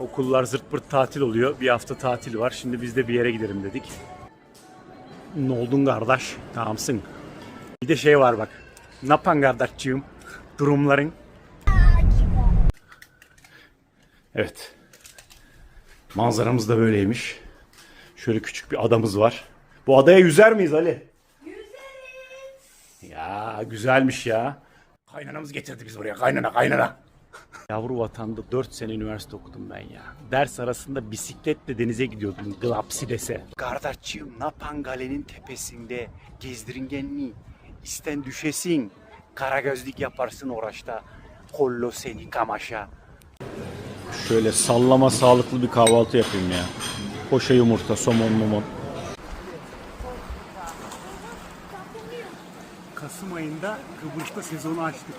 Okullar zırt pırt tatil oluyor. Bir hafta tatil var. Şimdi biz de bir yere gidelim dedik. Ne oldun kardeş? Tamamsın. Bir de şey var bak. Ne yapan kardeşciğim? Durumların. Evet. Manzaramız da böyleymiş. Şöyle küçük bir adamız var. Bu adaya yüzer miyiz Ali? Yüzeriz. Ya güzelmiş ya. Kaynanamız getirdi biz buraya. Kaynana kaynana. Yavru vatanda 4 sene üniversite okudum ben ya. Ders arasında bisikletle denize gidiyordum Glapsides'e. Kardeşciğim Napangale'nin tepesinde gezdiringenli isten düşesin. Karagözlük yaparsın oraçta. Kollo seni kamaşa. Şöyle sallama sağlıklı bir kahvaltı yapayım ya. Poşe yumurta, somon momon. Kasım ayında Kıbrıs'ta sezonu açtık.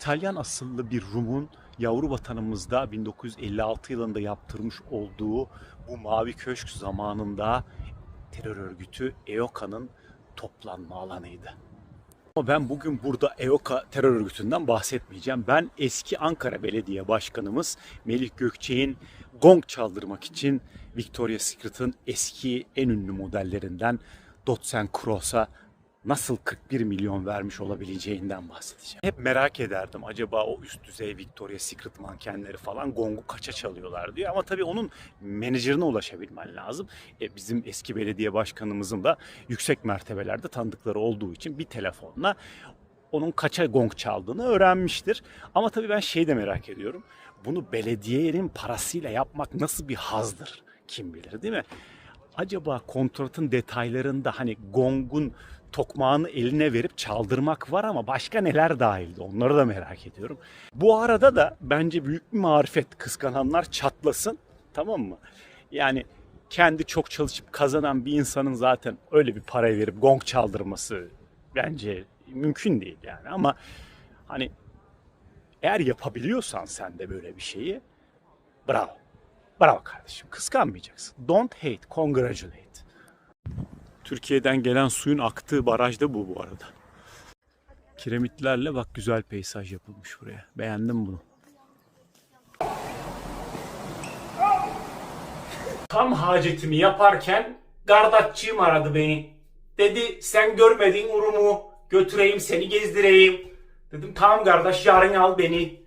İtalyan asıllı bir Rum'un yavru vatanımızda 1956 yılında yaptırmış olduğu bu mavi köşk zamanında terör örgütü EOKA'nın toplanma alanıydı. Ama ben bugün burada EOKA terör örgütünden bahsetmeyeceğim. Ben eski Ankara Belediye Başkanımız Melih Gökçek'in gong çaldırmak için Victoria's Secret'ın eski en ünlü modellerinden Dotsen Cross'a nasıl 41 milyon vermiş olabileceğinden bahsedeceğim. Hep merak ederdim acaba o üst düzey Victoria's Secret mankenleri falan gongu kaça çalıyorlar diye. Ama tabii onun menajerine ulaşabilmen lazım. E, bizim eski belediye başkanımızın da yüksek mertebelerde tanıdıkları olduğu için bir telefonla onun kaça gong çaldığını öğrenmiştir. Ama tabii ben şey de merak ediyorum. Bunu belediyenin parasıyla yapmak nasıl bir hazdır? Kim bilir değil mi? Acaba kontratın detaylarında hani gongun tokmağını eline verip çaldırmak var ama başka neler dahildi onları da merak ediyorum. Bu arada da bence büyük bir marifet kıskananlar çatlasın tamam mı? Yani kendi çok çalışıp kazanan bir insanın zaten öyle bir parayı verip gong çaldırması bence mümkün değil yani ama hani eğer yapabiliyorsan sen de böyle bir şeyi bravo. Bravo kardeşim. Kıskanmayacaksın. Don't hate, congratulate. Türkiye'den gelen suyun aktığı baraj da bu bu arada. Kiremitlerle bak güzel peyzaj yapılmış buraya. Beğendim bunu. Tam hacetimi yaparken gardatçığım aradı beni. Dedi sen görmedin urumu götüreyim seni gezdireyim. Dedim tamam kardeş yarın al beni.